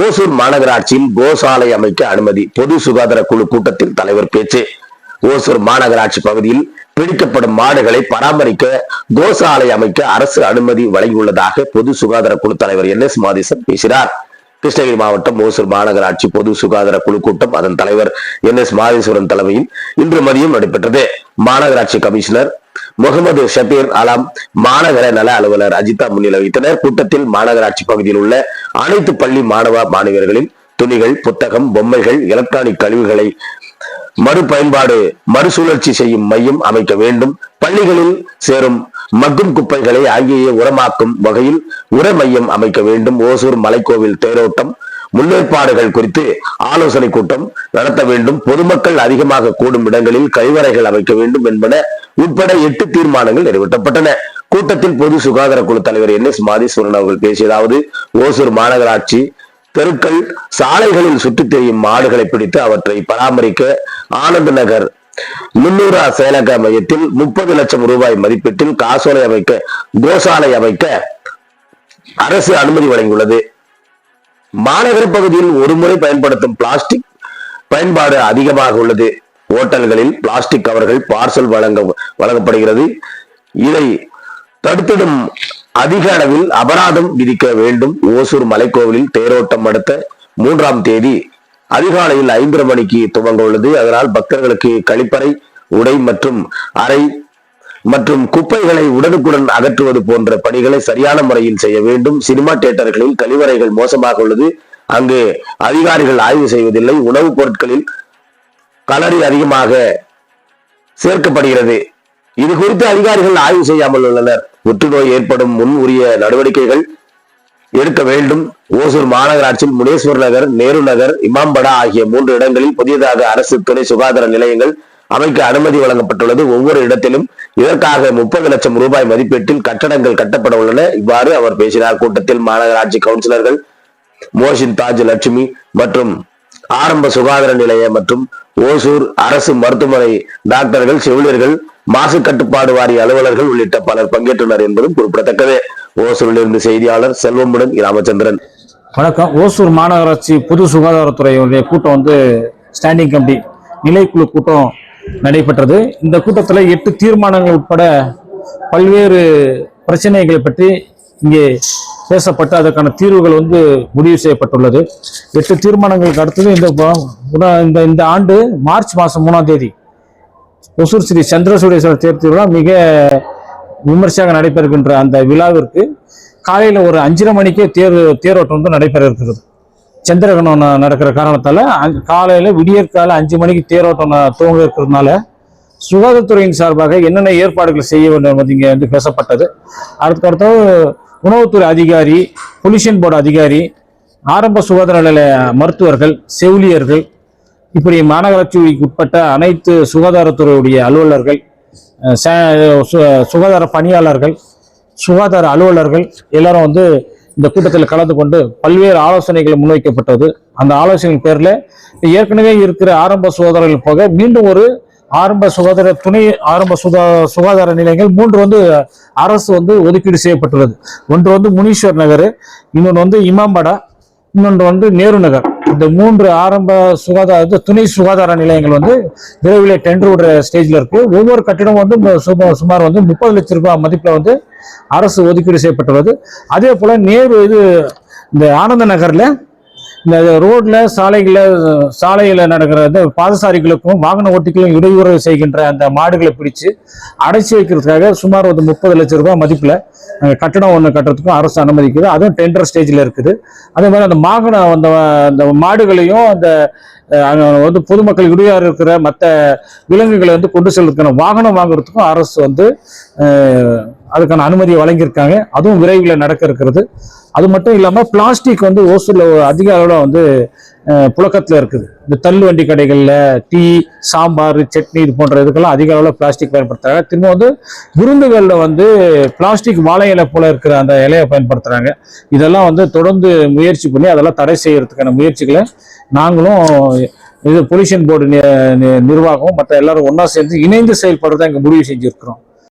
ஓசூர் மாநகராட்சியில் கோசாலை அமைக்க அனுமதி பொது சுகாதார குழு கூட்டத்தில் தலைவர் பேச்சு. ஓசூர் மாநகராட்சி பகுதியில் பிடிக்கப்படும் மாடுகளை பராமரிக்க கோசாலை அமைக்க அரசு அனுமதி வழங்கியுள்ளதாக பொது சுகாதார குழு தலைவர் என் எஸ் மாதேசன் பேசினார். கிருஷ்ணகிரி மாவட்டம் ஓசூர் மாநகராட்சி பொது சுகாதார குழு கூட்டம். அதன் தலைவர் என் எஸ் மாதேஸ்வரன் தலைமையில் இன்று மதியம் நடைபெற்றது. மாநகராட்சி கமிஷனர் முகமது ஷபீர் அலாம் மாநகர நல அலுவலர் அஜிதா முன்னிலை வைத்தனர் கூட்டத்தில் மாநகராட்சி பகுதியில் உள்ள அனைத்து பள்ளி மாணவ மாணவியர்களின் துணிகள் புத்தகம் பொம்மைகள் எலக்ட்ரானிக் கழிவுகளை மறுபயன்பாடு மறுசுழற்சி செய்யும் மையம் அமைக்க வேண்டும். பள்ளிகளில் சேரும் மக்கும் குப்பைகளை அங்கேயே உரமாக்கும் வகையில் உர மையம் அமைக்க வேண்டும். ஓசூர் மலைக்கோவில் தேரோட்டம் முன்னேற்பாடுகள் குறித்து ஆலோசனை கூட்டம் நடத்த வேண்டும். பொதுமக்கள் அதிகமாக கூடும் இடங்களில் கழிவறைகள் அமைக்க வேண்டும் என்பன உட்பட எட்டு தீர்மானங்கள் நிறைவேற்றப்பட்டன. கூட்டத்தில் பொது சுகாதார குழு தலைவர் என் எஸ் மாதேஸ்வரன் அவர்கள் பேசியதாவது ஓசூர் மாநகராட்சி தெருக்கள் சாலைகளில் சுற்றித் திரியும் மாடுகளை பிடித்து அவற்றை பராமரிக்க ஆனந்த் நகர். முன்னூரா செயலக மையத்தில் முப்பது லட்சம் ரூபாய் மதிப்பீட்டில் காசோலை அமைக்க கோசாலை அமைக்க அரசு அனுமதி வழங்கியுள்ளது. மாநகர பகுதியில் ஒருமுறை பயன்படுத்தும் பிளாஸ்டிக் பயன்பாடு அதிகமாக உள்ளது. ஓட்டல்களில் பிளாஸ்டிக் கவர்கள் பார்சல் வழங்க வழங்கப்படுகிறது. இதை தடுத்திடும் அதிக அளவில் அபராதம் விதிக்க வேண்டும். ஓசூர் மலைக்கோவிலில் தேரோட்டம் நடத்த மூன்றாம் தேதி அதிகாலையில் ஐந்தரை மணிக்கு துவங்க உள்ளது. அதனால் பக்தர்களுக்கு கழிப்பறை உடை மற்றும் அறை மற்றும் குப்பைகளை உடனுக்குடன் அகற்றுவது போன்ற பணிகளை சரியான முறையில் செய்ய வேண்டும். சினிமா தியேட்டர்களில் கழிவறைகள் மோசமாக உள்ளது. அங்கு அதிகாரிகள் ஆய்வு செய்வதில்லை. உணவுப் பொருட்களில் கலரி அதிகமாக சேர்க்கப்படுகிறது. இது குறித்து அதிகாரிகள் ஆய்வு செய்யாமல் உள்ளனர். புற்றுநோய் ஏற்படும் முன் உரிய நடவடிக்கைகள் எடுக்க வேண்டும். ஓசூர் மாநகராட்சி முனேஸ்வர் நகர் நேரு நகர் இமாம்படா ஆகிய மூன்று இடங்களில் புதியதாக அரசு துணை சுகாதார நிலையங்கள் அமைக்க அனுமதி வழங்கப்பட்டுள்ளது. ஒவ்வொரு இடத்திலும் இதற்காக முப்பது லட்சம் ரூபாய் மதிப்பீட்டில் கட்டடங்கள் கட்டப்பட உள்ளன. இவ்வாறு அவர் பேசினார். கூட்டத்தில் மாநகராட்சி கவுன்சிலர்கள் மோஷின் தாஜ் லட்சுமி மற்றும் ஆரம்ப சுகாதார நிலைய மற்றும் ஓசூர் அரசு மருத்துவமனை டாக்டர்கள் செவிலியர்கள் மாசு கட்டுப்பாடு வாரிய அலுவலர்கள் உள்ளிட்ட பலர் பங்கேற்றனர் என்பதும் குறிப்பிடத்தக்கது. ஓசூரிலிருந்து செய்தியாளர் செல்வமுடன் ராமச்சந்திரன் வணக்கம். ஓசூர் மாநகராட்சி பொது சுகாதாரத்துறையுடைய கூட்டம் வந்து ஸ்டாண்டிங் கமிட்டி நிலைக்குழு கூட்டம் நடைபெற்றது. இந்த கூட்டத்தில் எட்டு தீர்மானங்கள் உட்பட பல்வேறு பிரச்சனைகளை பற்றி இங்கே பேசப்பட்டு அதற்கான தீர்வுகள் வந்து முடிவு செய்யப்பட்டுள்ளது. எட்டு தீர்மானங்களுக்கு அடுத்தது இந்த இந்த இந்த ஆண்டு மார்ச் மாதம் மூணாம் தேதி ஒசூர் ஸ்ரீ சந்திரசூடேஸ்வரர் தேர் திருவிழா மிக விமர்சையாக நடைபெறுகின்ற அந்த விழாவிற்கு காலையில் ஒரு அஞ்சரை மணிக்கே தேர் தேரோட்டம் வந்து நடைபெற இருக்கிறது சந்திரகணம் நடக்கிற காரணத்தால் காலையில் விடியற்கால அஞ்சு மணிக்கு தேரோட்டம் துவங்க இருக்கிறதுனால சுகாதாரத்துறையின் சார்பாக என்னென்ன ஏற்பாடுகள் செய்ய வேண்டும் என்பது இங்கே வந்து பேசப்பட்டது. அடுத்தடுத்த உணவுத்துறை அதிகாரி பொல்யூஷன் போர்டு அதிகாரி ஆரம்ப சுகாதார நிலைய மருத்துவர்கள் செவிலியர்கள் இப்படி மாநகராட்சிக்கு உட்பட்ட அனைத்து சுகாதாரத்துறையுடைய அலுவலர்கள் சுகாதார பணியாளர்கள் சுகாதார அலுவலர்கள் எல்லாரும் வந்து இந்த கூட்டத்தில் கலந்து கொண்டு பல்வேறு ஆலோசனைகள் முன்வைக்கப்பட்டது. அந்த ஆலோசனைகள் பேரில் ஏற்கனவே இருக்கிற ஆரம்ப சுகாதாரங்கள் போக மீண்டும் ஒரு ஆரம்ப சுகாதார துணை ஆரம்ப சுகா சுகாதார நிலையங்கள் மூன்று வந்து அரசு வந்து ஒதுக்கீடு செய்யப்பட்டுள்ளது. ஒன்று வந்து முனீஸ்வர் நகர் இன்னொன்று வந்து இமாம்படா இன்னொன்று வந்து நேரு நகர். இந்த மூன்று ஆரம்ப சுகாதார துணை சுகாதார நிலையங்கள் வந்து விரைவில் டெண்டர் விடுற ஸ்டேஜில் இருக்கு. ஒவ்வொரு கட்டிடம் வந்து சுமார் வந்து முப்பது லட்சம் ரூபாய் மதிப்பில் வந்து அரசு ஒதுக்கீடு செய்யப்பட்டுள்ளது. அதே போல் நேரு இது இந்த ஆனந்த நகரில் இந்த ரோட்ல சாலைகளில் சாலையில் நடக்கிற இந்த பாதசாரிகளுக்கும் வாகன ஓட்டிகளும் இடையூறு செய்கின்ற அந்த மாடுகளை பிடிச்சு அடைச்சி வைக்கிறதுக்காக சுமார் ஒரு முப்பது லட்சம் ரூபாய் மதிப்பில் கட்டணம் ஒன்று கட்டுறதுக்கும் அரசு அனுமதிக்குது. அதுவும் டெண்டர் ஸ்டேஜில் இருக்குது. அதே மாதிரி அந்த வாகன அந்த அந்த மாடுகளையும் அந்த வந்து பொதுமக்கள் இடையூறு இருக்கிற மற்ற விலங்குகளை வந்து கொண்டு செல்வதற்கான வாகனம் வாங்குறதுக்கும் அரசு வந்து அதுக்கான அனுமதியை வழங்கியிருக்காங்க. அதுவும் விரைவில் நடக்க இருக்கிறது. அது மட்டும் இல்லாமல் பிளாஸ்டிக் வந்து ஓசூரில் அதிக அளவில் வந்து புழக்கத்தில் இருக்குது. இந்த தள்ளு வண்டி கடைகளில் டீ சாம்பார் சட்னி இது போன்ற இதுக்கெல்லாம் அதிக அளவில் பிளாஸ்டிக் பயன்படுத்துகிறாங்க திரும்ப வந்து விருந்துகளில் வந்து பிளாஸ்டிக் வாழை இலை போல இருக்கிற அந்த இலையை பயன்படுத்துகிறாங்க இதெல்லாம் வந்து தொடர்ந்து முயற்சி பண்ணி அதெல்லாம் தடை செய்யறதுக்கான முயற்சிகளை நாங்களும் இது பொல்யூஷன் போர்டு நிர்வாகம் மற்ற எல்லாரும் ஒன்றா சேர்ந்து இணைந்து செயல்படுறதா இங்கே முடிவு செஞ்சுருக்கிறோம்.